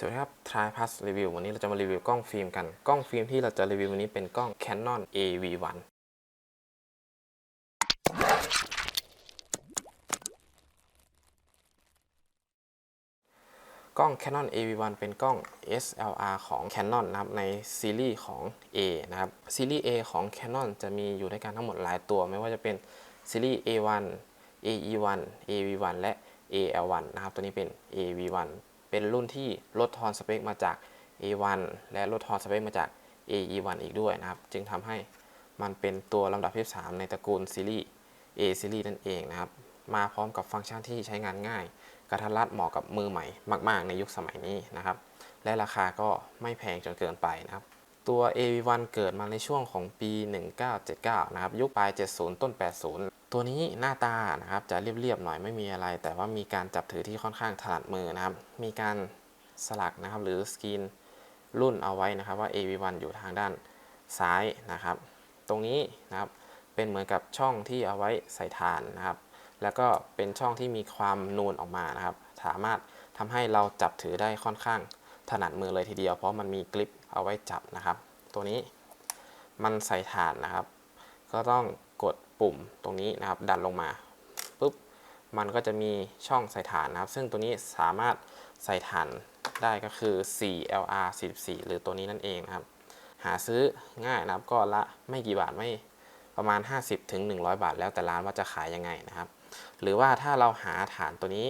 สวัสดีครับ Try Plus Review วันนี้เราจะมารีวิวกล้องฟิล์มกัน กล้องฟิล์มที่เราจะรีวิววันนี้เป็นกล้อง Canon AV1 กล้อง Canon AV1 เป็นกล้อง SLR ของ Canon นะครับในซีรีส์ของ A นะครับ ซีรีส์ A ของ Canon จะมีอยู่ด้วยกันทั้งหมดหลายตัว ไม่ว่าจะเป็นซีรีส์ A1 AE1 AV1 และ AL1 นะครับ ตัวนี้เป็น AV1 เป็นรุ่นที่ลดทอนสเปคมาจาก A1 และลดทอนสเปคมาจาก AE1 อีกด้วยนะครับ จึงทำให้มันเป็นตัวลำดับที่ 3 ในตระกูลซีรีส์ A ซีรีส์นั่นเองนะครับ มาพร้อมกับฟังก์ชันที่ใช้งานง่าย กระทัดรัดเหมาะกับมือใหม่มาก ๆ ในยุคสมัยนี้นะครับ และราคาก็ไม่แพงจนเกินไปนะครับ ตัว AV1 เกิดมาในช่วงของปี 1979 นะครับ ยุคปลาย 70 ต้น 80 ตัวนี้หน้าตานะครับจะเรียบๆหน่อยไม่มีอะไร แต่ว่ามีการจับถือที่ค่อนข้างถนัดมือนะครับ มีการสลักนะครับหรือสกรีนรุ่นเอาไว้นะครับว่า AV1 อยู่ทางด้านซ้ายนะครับ ตรงนี้นะครับเป็นเหมือนกับช่องที่เอาไว้ใส่ฐานนะครับ แล้วก็เป็นช่องที่มีความนูนออกมานะครับ สามารถทำให้เราจับถือได้ค่อนข้างถนัดมือเลยทีเดียว เพราะมันมีกริปเอาไว้จับนะครับ ตัวนี้มันใส่ฐานนะครับ ก็ต้อง ปุ่มตรงนี้นะครับ ดันลงมาปุ๊บมันก็จะมีช่องใส่ฐานนะครับ ซึ่งตัวนี้สามารถใส่ฐานได้ก็คือ 4LR 44หรือตัวนี้นั่นเองนะครับ หาซื้อง่ายนะครับ ก็ละไม่กี่บาทไม่ประมาณ 50ถึง100 บาท แล้วแต่ร้านว่าจะขายยังไงนะครับ หรือว่าถ้าเราหาฐานตัวนี้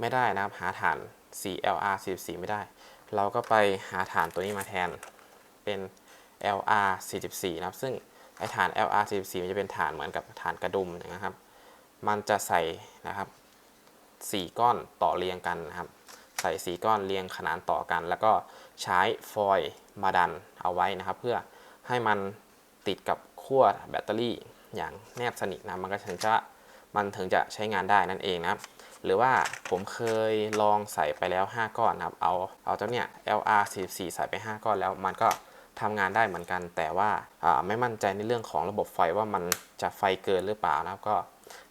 ไม่ได้นะครับ หาฐาน 4LR 44ไม่ได้ เราก็ไปหาฐานตัวนี้มาแทนเป็น LR 44นะครับ ซึ่ง ไอฐาน LR 44 มันจะเป็นฐานเหมือนกับฐานกระดุมนะครับ มันจะใส่นะครับ4ก้อนต่อเรียงกันนะครับ ใส่4ก้อนเรียงขนานต่อกัน แล้วก็ใช้ฟอยล์มาดันเอาไว้นะครับ เพื่อให้มันติดกับขั้วแบตเตอรี่อย่างแนบสนิทนะมันก็ถึงจะมันถึงจะใช้งานได้นั่นเองนะครับ หรือว่าผมเคยลองใส่ไปแล้ว 5 ก้อนนะครับ เอาเอาเจ้าเนี่ย LR 44 ใส่ไป 5 ก้อนแล้วมันก็ ทำงานได้เหมือนกัน แต่ว่าไม่มั่นใจในเรื่องของระบบไฟว่ามันจะไฟเกินหรือเปล่านะครับก็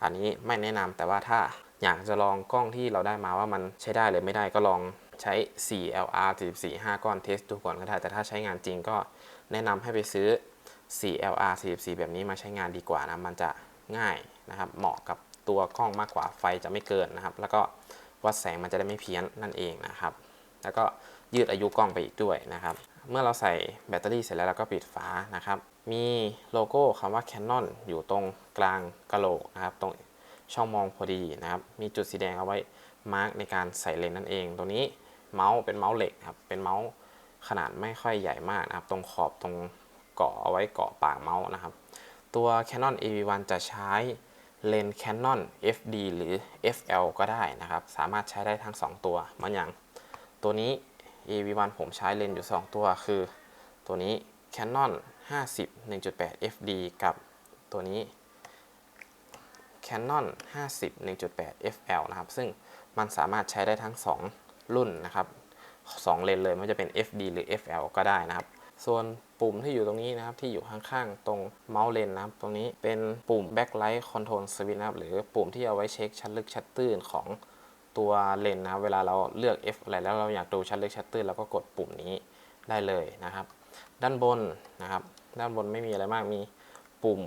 อันนี้ไม่แนะนำแต่ว่าถ้าอยากจะลองกล้องที่เราได้มาว่ามันใช้ได้หรือไม่ได้ก็ลองใช้ 4LR 44 5 ก้อนเทสดูก่อนก็ได้ แต่ถ้าใช้งานจริงก็แนะนำให้ไปซื้อ 4LR 44 แบบนี้มาใช้งานดีกว่านะ มันจะง่ายนะครับ เหมาะกับตัวกล้องมากกว่า ไฟจะไม่เกินนะครับ แล้วก็วัดแสงมันจะได้ไม่เพี้ยนนั่นเองนะครับ แล้วก็ยืดอายุกล้องไปอีกด้วยนะครับ เมื่อเราใส่แบตเตอรี่เสร็จแล้วเราก็ปิดฝานะครับ มีโลโก้คำว่า Canon อยู่ตรงกลางกะโหลกนะครับ ตรงช่องมองพอดีนะครับ มีจุดสีแดงเอาไว้มาร์กในการใส่เลนส์นั่นเอง ตัวนี้เมาส์เป็นเมาส์เหล็กครับ เป็นเมาส์ขนาดไม่ค่อยใหญ่มากนะครับ ตรงขอบตรงเกาะเอาไว้เกาะปากเมาส์นะครับ ตัว Canon AV1 จะใช้เลนส์ Canon FD หรือ FL ก็ได้นะครับ สามารถใช้ได้ทั้ง 2 ตัวเหมันอย่างตัวนี้ AV1 ผมใช้เลนส์อยู่ 2 ตัวคือตัวนี้ Canon 50 1.8 FD กับตัวนี้ Canon 50 1.8 FL นะครับ ซึ่งมันสามารถใช้ได้ทั้ง 2 รุ่นนะครับ2เลนส์เลยไม่ว่าจะเป็น FD หรือ FL ก็ได้นะครับ ส่วนปุ่มที่อยู่ตรงนี้นะครับ ที่อยู่ข้างๆ ตรงเมาส์เลนนะครับ ตรงนี้เป็นปุ่ม backlight control switch นะครับ หรือปุ่มที่เอาไว้เช็คชัดลึกชัดตื้นของ ตัวเลนส์นะครับเวลาเราเลือก F อะไรแล้วเราอยากดูชัดลึกชัดตื้นเราก็กดปุ่มนี้ได้เลยนะครับ ด้านบนนะครับ ด้านบนไม่มีอะไรมากมีปุ่ม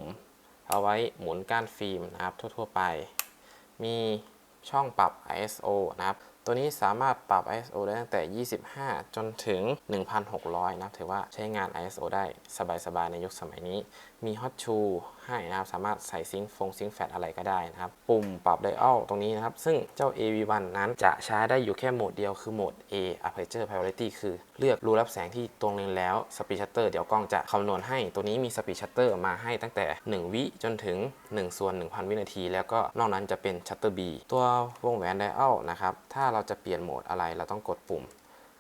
เอาไว้หมุนก้านฟิล์มนะครับ ทั่ว ๆ ไป มีช่องปรับ ISO นะครับ ตัวนี้สามารถปรับ ISO ได้ตั้งแต่ 25 จนถึง 1,600 นะครับ ถือว่าใช้งาน ISO ได้สบายๆ ในยุคสมัยนี้ มี Hot Shoe ให้นะครับ สามารถใส่ซิงค์ฟงซิงค์แฟลชอะไรก็ได้นะครับ ปุ่มปรับ Dial ตรงนี้นะครับ ซึ่งเจ้า AV1 นั้นจะใช้ได้อยู่แค่โหมดเดียวคือโหมด A Aperture Priority คือเลือกรูรับแสงที่ตรงเลนแล้ว Speed Shutter เดี๋ยวกล้องจะคำนวณให้ ตัวนี้มี Speed Shutter มาให้ตั้งแต่ 1 วิจนถึง 1 ส่วน 1,000 วินาที แล้วก็นอกนั้นจะเป็น Shutter B ตัววงแหวน Dial นะครับ ถ้าเราจะเปลี่ยนโหมดอะไรเราต้องกดปุ่ม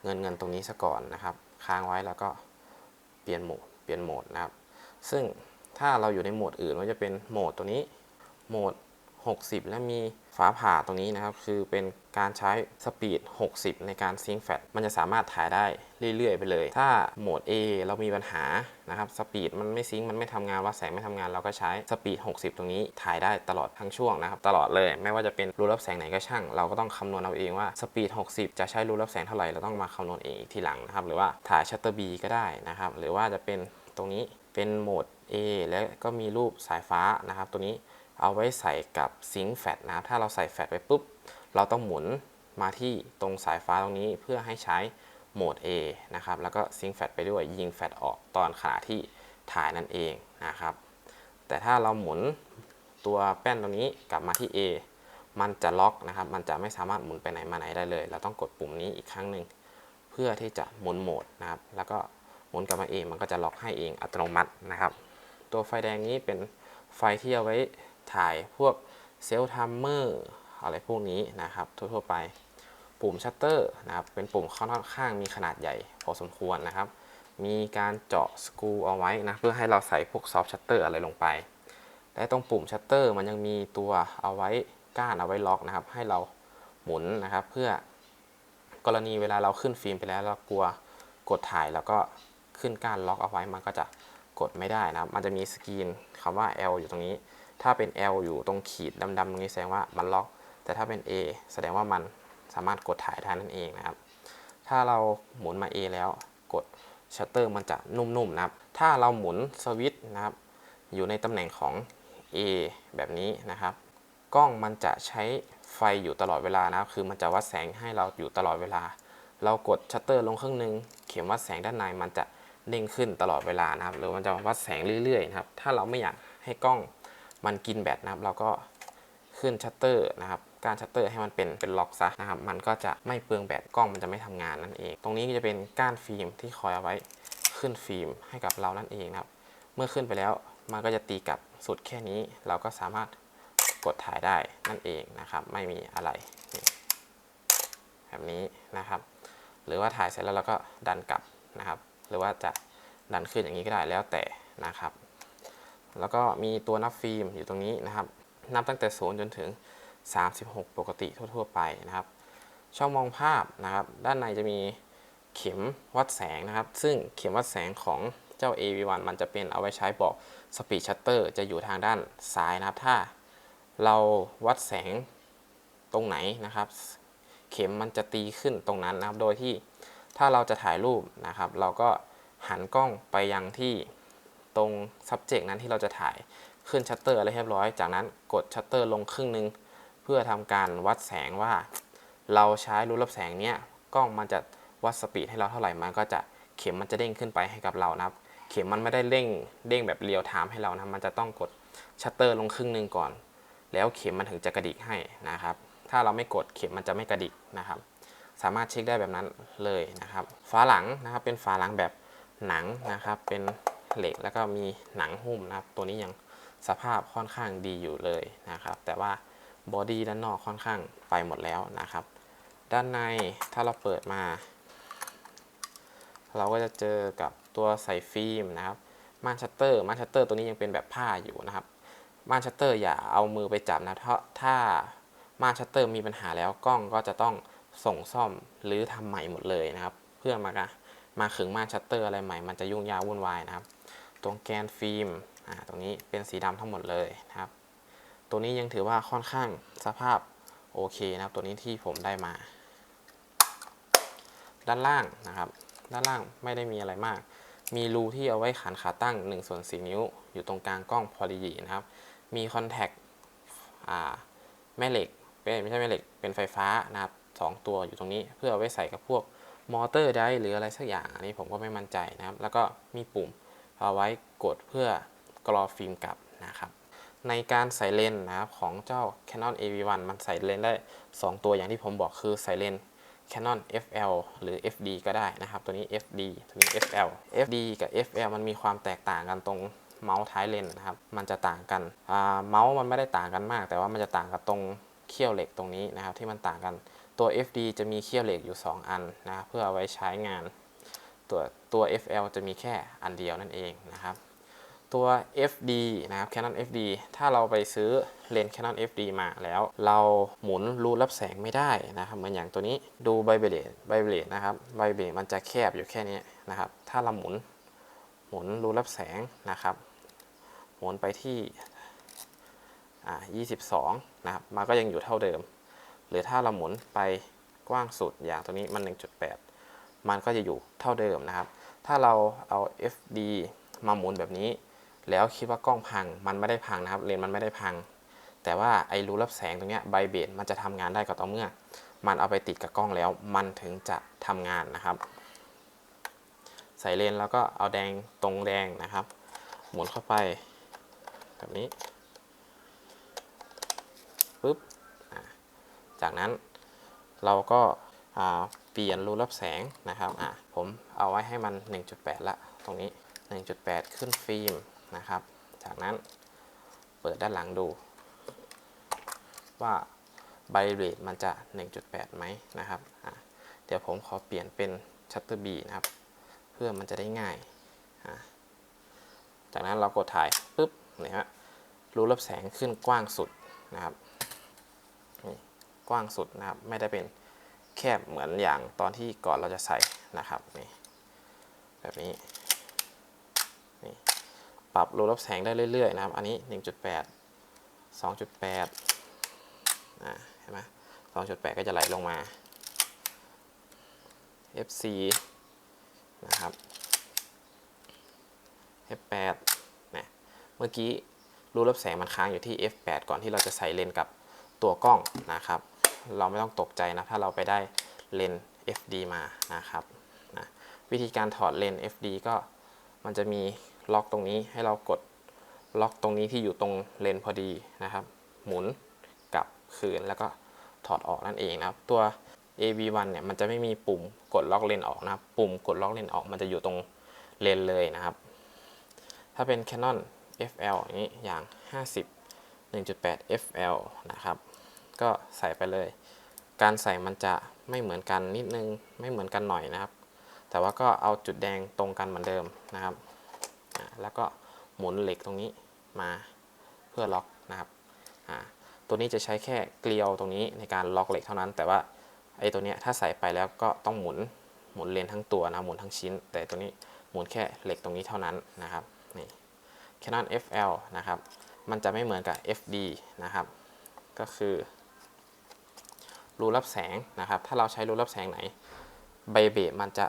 เงินเงินตรงนี้ซะก่อนนะครับ ค้างไว้แล้วก็เปลี่ยนโหมดเปลี่ยนโหมดนะครับ ซึ่ง ถ้าเราอยู่ในโหมดอื่นว่าจะเป็นโหมดตัวนี้ โหมด 60 และมีฟ้าผ่าตรงนี้นะครับ คือเป็นการใช้สปีด 60 ในการซิงค์แฟลชมันจะสามารถถ่ายได้เรื่อยๆ ไปเลย ถ้าโหมด A เรามีปัญหานะครับ สปีดมันไม่ซิงค์มันไม่ทำงานวัดแสงไม่ทำงาน เราก็ใช้สปีด 60 ตรงนี้ถ่ายได้ตลอดทั้งช่วงนะครับ ตลอดเลย ไม่ว่าจะเป็นรูรับแสงไหนก็ช่าง เราก็ต้องคำนวณเอาเองว่าสปีด 60 จะใช้รูรับแสงเท่าไหร่ เราต้องมาคำนวณเองอีกทีหลังนะครับ หรือว่าถ่ายชัตเตอร์ B ก็ได้นะครับ หรือว่าจะเป็นตรงนี้เป็นโหมด A แล้วก็มีรูปสายฟ้านะครับ ตัวนี้เอาไว้ใส่กับซิงค์แฟลชนะครับ ถ้าเราใส่แฟลชไปปุ๊บ เราต้องหมุนมาที่ตรงสายฟ้าตรงนี้เพื่อให้ใช้โหมด A นะครับ แล้วก็ซิงค์แฟลชไปด้วยยิงแฟลชออกตอนขณะที่ถ่ายนั่นเองนะครับ แต่ถ้าเราหมุนตัวแป้นตรงนี้กลับมาที่ A มันจะล็อกนะครับ มันจะไม่สามารถหมุนไปไหนมาไหนได้เลย เราต้องกดปุ่มนี้อีกครั้งหนึ่งเพื่อที่จะหมุนโหมดนะครับ แล้วก็หมุนกลับมาเองมันก็จะล็อกให้เองอัตโนมัตินะครับ ตัวไฟแดงนี้เป็นไฟที่เอาไว้ถ่ายพวกเซลล์ทัมเมอร์อะไรพวกนี้นะครับ ทั่วๆไป ปุ่มชัตเตอร์นะครับ เป็นปุ่มค่อนข้างมีขนาดใหญ่พอสมควรนะครับ มีการเจาะสกรูเอาไว้นะ เพื่อให้เราใส่พวกซอฟต์ชัตเตอร์อะไรลงไป และตรงปุ่มชัตเตอร์มันยังมีตัวเอาไว้ก้านเอาไว้ล็อกนะครับ ให้เราหมุนนะครับ เพื่อกรณีเวลาเราขึ้นฟิล์มไปแล้วเรากลัวกดถ่ายแล้วก็ขึ้นก้านล็อกเอาไว้มันก็จะ กดไม่ได้นะครับ มันจะมีสกรีนคำว่า L อยู่ตรงนี้ ถ้าเป็น L อยู่ตรงขีดดำๆตรงนี้แสดงว่ามันล็อก แต่ถ้าเป็น A แสดงว่ามันสามารถกดถ่ายได้นั่นเองนะครับ ถ้าเราหมุนมา A แล้วกดชัตเตอร์มันจะนุ่มๆนะครับ ถ้าเราหมุนสวิตช์นะครับ อยู่ในตำแหน่งของ A แบบนี้นะครับ กล้องมันจะใช้ไฟอยู่ตลอดเวลานะครับ คือมันจะวัดแสงให้เราอยู่ตลอดเวลา เรากดชัตเตอร์ลงครึ่งหนึ่งเข็มวัดแสงด้านในมันจะ เด้งขึ้นตลอดเวลานะครับ หรือมันจะวัดแสงเรื่อยๆนะครับ ถ้าเราไม่อยากให้กล้องมันกินแบตนะครับ เราก็ขึ้นชัตเตอร์นะครับการชัตเตอร์ให้มันเป็นเป็นล็อกซะนะครับ มันก็จะไม่เปลืองแบตกล้องมันจะไม่ทำงานนั่นเอง ตรงนี้ก็จะเป็นก้านฟิล์มที่คอยเอาไว้ขึ้นฟิล์มให้กับเรานั่นเองนะครับ เมื่อขึ้นไปแล้วมันก็จะตีกลับสุดแค่นี้ เราก็สามารถกดถ่ายได้นั่นเองนะครับ ไม่มีอะไรแบบนี้นะครับ หรือว่าถ่ายเสร็จแล้วเราก็ดันกลับนะครับ หรือว่าจะดันขึ้นอย่างนี้ก็ได้แล้วแต่นะครับ แล้วก็มีตัวนับฟิล์มอยู่ตรงนี้นะครับ นับตั้งแต่ 0 จนถึง 36 ปกติทั่ว ๆ ไปนะครับ ช่องมองภาพนะครับ ด้านในจะมีเข็มวัดแสงนะครับ ซึ่งเข็มวัดแสงของเจ้า AV1 มันจะเป็นเอาไว้ใช้บอกสปีดชัตเตอร์จะอยู่ทางด้านซ้ายนะครับ ถ้าเราวัดแสงตรงไหนนะครับ เข็มมันจะตีขึ้นตรงนั้นนะครับ โดยที่ ถ้าเราจะถ่ายรูปนะครับ เราก็หันกล้องไปยังที่ตรง subject นั้นที่เราจะถ่ายขึ้นชัตเตอร์อะไรเรียบร้อย จากนั้นกดชัตเตอร์ลงครึ่งหนึง เพื่อทำการวัดแสงว่า เราใช้รูรับแสงเนี้ยกล้องมันจะวัดสปีดให้เราเท่าไหร่มันก็จะเข็มมันจะเด้งขึ้นไปให้กับเรานะครับ เข็มมันไม่ได้เร่งเด้งแบบเรียวไทม์ให้เรานะมันจะต้องกดชัตเตอร์ลงครึ่งหนึงก่อน แล้วเข็มมันถึงจะกระดิกให้นะครับ ถ้าเราไม่กดเข็มมันจะไม่กระดิกนะครับ สามารถเช็คได้แบบนั้นเลยนะครับฝาหลังนะครับเป็นฝาหลังแบบหนังนะครับ เป็นเหล็กแล้วก็มีหนังหุ้มนะครับ ตัวนี้ยังสภาพค่อนข้างดีอยู่เลยนะครับ แต่ว่าบอดี้ด้านนอกค่อนข้างไปหมดแล้วนะครับ ด้านในถ้าเราเปิดมา เราก็จะเจอกับตัวใส่ฟิล์มนะครับม่านชัตเตอร์ม่านชัตเตอร์ตัวนี้ยังเป็นแบบผ้าอยู่นะครับม่านชัตเตอร์อย่าเอามือไปจับนะเพราะถ้าม่านชัตเตอร์มีปัญหาแล้วกล้องก็จะต้อง ส่งซ่อมหรือทำใหม่หมดเลยนะครับ เพื่อมากะมาขึงม่านชัตเตอร์อะไรใหม่มันจะยุ่งยากวุ่นวายนะครับ ตรงแกนฟิล์มตรงนี้เป็นสีดำทั้งหมดเลยนะครับ ตัวนี้ยังถือว่าค่อนข้างสภาพโอเคนะครับ ตัวนี้ที่ผมได้มา ด้านล่างนะครับ ด้านล่างไม่ได้มีอะไรมาก มีรูที่เอาไว้ขันขาตั้ง1ส่วน4นิ้ว อยู่ตรงกลางกล้องพอดีนะครับ มีคอนแทคแม่เหล็กไม่ใช่แม่เหล็กเป็นไฟฟ้านะครับ สองตัวอยู่ตรงนี้ เพื่อเอาไว้ใส่กับพวกมอเตอร์ได้หรืออะไรสักอย่าง อันนี้ผมก็ไม่มั่นใจนะครับ แล้วก็มีปุ่มเอาไว้กดเพื่อกรอฟิล์มกลับนะครับในการใส่เลนนะครับของเจ้า Canon AV1 มันใส่เลนได้ 2 ตัวอย่างที่ผมบอกคือใส่เลน Canon FL หรือ FD ก็ได้นะครับ ตัวนี้ FD ตัวนี้ FL FD กับ FL มันมีความแตกต่างกันตรงเมาส์ท้ายเลนนะครับ มันจะต่างกันเมาส์มันไม่ได้ต่างกันมาก แต่ว่ามันจะต่างกับตรงเขี้ยวเหล็กตรงนี้นะครับ ที่มันต่างกัน ตัว FD จะมีเขี้ยวเหล็กอยู่ 2 อันนะเพื่อเอาไว้ใช้งานตัวตัว FL จะมีแค่อันเดียวนั่นเองนะครับ ตัว FD นะครับ Canon FD ถ้าเราไปซื้อเลนส์ Canon FD มาแล้ว เราหมุนรูรับแสงไม่ได้นะครับ เหมือนอย่างตัวนี้ดูไบเบลตไบเบลตนะครับไบเบลตมันจะแคบอยู่แค่นี้นะครับ ถ้าเราหมุนหมุนรูรับแสงนะครับ หมุนไปที่อ่า22 นะครับ มันก็ยังอยู่เท่าเดิม หรือถ้าเราหมุนไปกว้างสุดอย่างตัวนี้มัน 1.8 มันก็จะอยู่เท่าเดิมนะครับ ถ้าเราเอา FD มาหมุนแบบนี้ แล้วคิดว่ากล้องพังมันไม่ได้พังนะครับเลนส์มันไม่ได้พัง แต่ว่าไอ้รูรับแสงตรงเนี้ยไบเบดมันจะทำงานได้ก็ต่อเมื่อ มันเอาไปติดกับกล้องแล้ว มันถึงจะทำงานนะครับ ใส่เลนแล้วก็เอาแดงตรงแดงนะครับ หมุนเข้าไปแบบนี้ปุ๊บอ่า จากนั้นเราก็เปลี่ยนรูรับแสงนะครับผมเอาไว้ให้มัน 1.8 ละ ตรงนี้ 1.8 ขึ้นฟิล์มนะครับ จากนั้นเปิดด้านหลังดู ว่าไบเรทมันจะ 1.8 ไหมนะครับเดี๋ยวผมขอเปลี่ยนเป็นชัตเตอร์บีนะครับ เพื่อมันจะได้ง่าย จากนั้นเรากดถ่ายปุ๊บเนี่ยฮะรูรับแสงขึ้นกว้างสุดนะครับนี่ กว้างสุดนะครับ ไม่ได้เป็นแคบเหมือนอย่างตอนที่ก่อนเราจะใส่นะครับนี่แบบนี้นี่ปรับรูรับแสงได้เรื่อยๆนะครับ อันนี้ 1.8 2.8อ่าเห็นไหม2.8 ก็จะไหลลงมา FC นะครับ F8 นะเมื่อกี้รูรับแสงมันค้างอยู่ที่ F8 ก่อนที่เราจะใส่เลนส์กับตัวกล้องนะครับ เราไม่ต้องตกใจนะ ถ้าเราไปได้เลนส์ FD มานะครับนะวิธีการถอดเลนส์ FD ก็มันจะมีล็อกตรงนี้ให้เรากดล็อกตรงนี้ที่อยู่ตรงเลนส์พอดีนะครับ หมุนกลับคืนแล้วก็ถอดออกนั่นเองนะครับ ตัว AV1 เนี่ยมันจะไม่มีปุ่มกดล็อกเลนส์ออกนะครับ ปุ่มกดล็อกเลนส์ออกมันจะอยู่ตรงเลนส์เลยนะครับ ถ้าเป็น Canon FL อย่างนี้อย่าง 50 1.8 FL นะครับ ก็ใส่ไปเลย การใส่มันจะไม่เหมือนกันนิดนึงไม่เหมือนกันหน่อยนะครับ แต่ว่าก็เอาจุดแดงตรงกันเหมือนเดิมนะครับ แล้วก็หมุนเหล็กตรงนี้มาเพื่อล็อกนะครับตัวนี้จะใช้แค่เกลียวตรงนี้ในการล็อกเหล็กเท่านั้น แต่ว่าไอ้ตัวนี้ถ้าใส่ไปแล้วก็ต้องหมุนหมุนเลนทั้งตัวนะหมุนทั้งชิ้น แต่ตัวนี้หมุนแค่เหล็กตรงนี้เท่านั้นนะครับนี่ Canon FL นะครับ มันจะไม่เหมือนกับ FD นะครับ ก็คือ รูรับแสงนะครับ ถ้าเราใช้รูรับแสงไหน ใบเบรมันจะ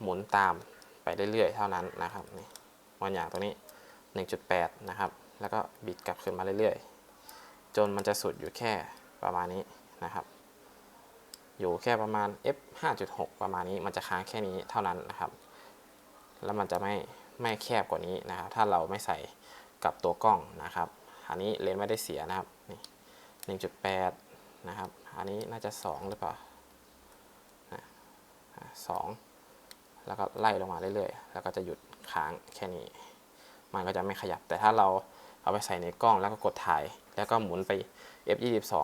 หมุนตามไปเรื่อยๆ เท่านั้นนะครับนี่วันอย่างตัวนี้ 1.8 นะครับ แล้วก็บิดกลับขึ้นมาเรื่อยๆ จนมันจะสุดอยู่แค่ประมาณนี้นะครับ อยู่แค่ประมาณ f 5.6 ประมาณนี้ มันจะค้างแค่นี้เท่านั้นนะครับ แล้วมันจะไม่ไม่แคบกว่านี้นะครับ ถ้าเราไม่ใส่กับตัวกล้องนะครับ อันนี้เลนส์ไม่ได้เสียนะครับนี่1.8 นะครับ อันนี้น่าจะ 2 หรือเปล่าสองแล้วก็ไล่ลงมาเรื่อยๆ แล้วก็จะหยุดค้างแค่นี้ มันก็จะไม่ขยับ แต่ถ้าเราเอาไปใส่ในกล้องแล้วก็กดถ่าย แล้วก็หมุนไป f22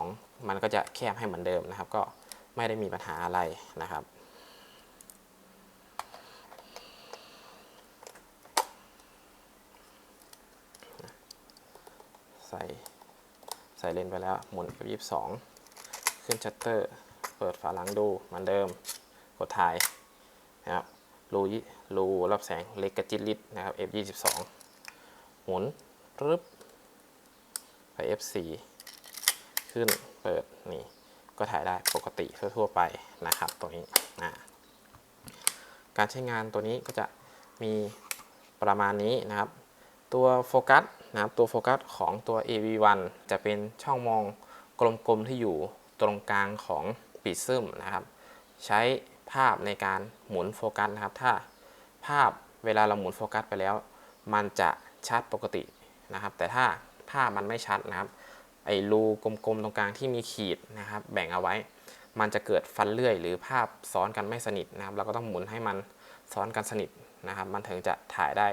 มันก็จะแคบให้เหมือนเดิมนะครับ ก็ไม่ได้มีปัญหาอะไรนะครับใส่ใส่เลนส์ไปแล้วหมุน f22 ขึ้นชัตเตอร์ เปิดฝาหลังดูเหมือนเดิม กดถ่ายนะครับ รูรูรับแสงเล็กกระจิตลิดนะครับ f22 หมุนปึ๊บไป f4 ขึ้นเปิดนี่ ก็ถ่ายได้ปกติทั่วๆไปนะครับตรงนี้นะการใช้งานตัวนี้ก็จะมีประมาณนี้นะครับ ตัวโฟกัสนะครับตัวโฟกัสของตัว AV1 จะเป็นช่องมองกลมๆที่อยู่ ตรงกลางของปีซึมนะครับ ใช้ภาพในการหมุนโฟกัสนะครับ ถ้าภาพเวลาเราหมุนโฟกัสไปแล้ว มันจะชัดปกตินะครับ แต่ถ้าภาพมันไม่ชัดนะครับ ไอ้รูกลมๆตรงกลางที่มีขีดนะครับ แบ่งเอาไว้ มันจะเกิดฟันเลื่อย หรือภาพซ้อนกันไม่สนิทนะครับ เราก็ต้องหมุนให้มันซ้อนกันสนิทนะครับ มันถึงจะถ่ายได้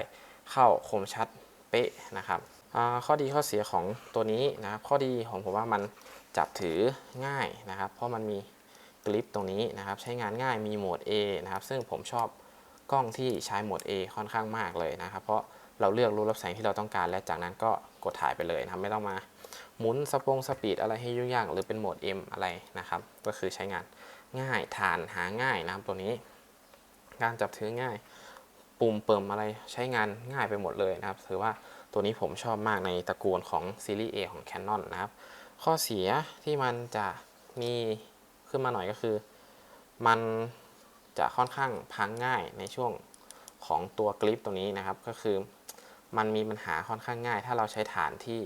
เข้าคมชัดเป๊ะนะครับข้อดีข้อเสียของตัวนี้นะครับ ข้อดีของผมว่ามัน จับถือง่ายนะครับ เพราะมันมีกริปตรงนี้นะครับ ใช้งานง่ายมีโหมด A นะครับ ซึ่งผมชอบกล้องที่ใช้โหมด A ค่อนข้างมากเลยนะครับ เพราะเราเลือกรูรับแสงที่เราต้องการ และจากนั้นก็กดถ่ายไปเลยนะครับ ไม่ต้องมาหมุนสปงสปีดอะไรให้ยุ่งยากหรือเป็นโหมด M อะไรนะครับ ก็คือใช้งานง่ายทานหาง่ายนะครับตัวนี้ การจับถือง่าย ปุ่มเปิมอะไรใช้งานง่ายไปหมดเลยนะครับ ถือว่าตัวนี้ผมชอบมากในตระกูลของซีรีส์ A ของ Canon นะครับ ข้อเสียที่มันจะมีขึ้นมาหน่อยก็คือ มันจะค่อนข้างพังง่ายในช่วงของตัวกริปตัวนี้นะครับ ก็คือมันมีปัญหาค่อนข้างง่าย ถ้าเราใช้ฐานที่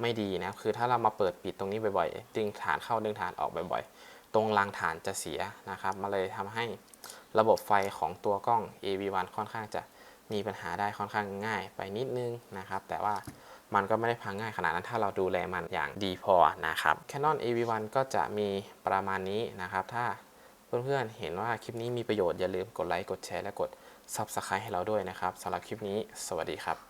ไม่ดีนะค,คือถ้าเรามาเปิดปิดตรงนี้บ่อยๆ ดึงฐานเข้าดึงฐานออกบ่อยๆ ตรงรางฐานจะเสียนะครับมาเลยทำให้ระบบไฟของตัวกล้อง AV1 ค่อนข้างจะมีปัญหาได้ค่อนข้างง่ายไปนิดนึงนะครับ แต่ว่า มันก็ไม่ได้พังง่ายขนาดนั้นถ้าเราดูแลมันอย่างดีพอนะครับ Canon AV1 ก็จะมีประมาณนี้นะครับ ถ้าเพื่อนๆเห็นว่าคลิปนี้มีประโยชน์อย่าลืมกดไลค์กดแชร์และกด Subscribe ให้เราด้วยนะครับสำหรับคลิปนี้ สวัสดีครับ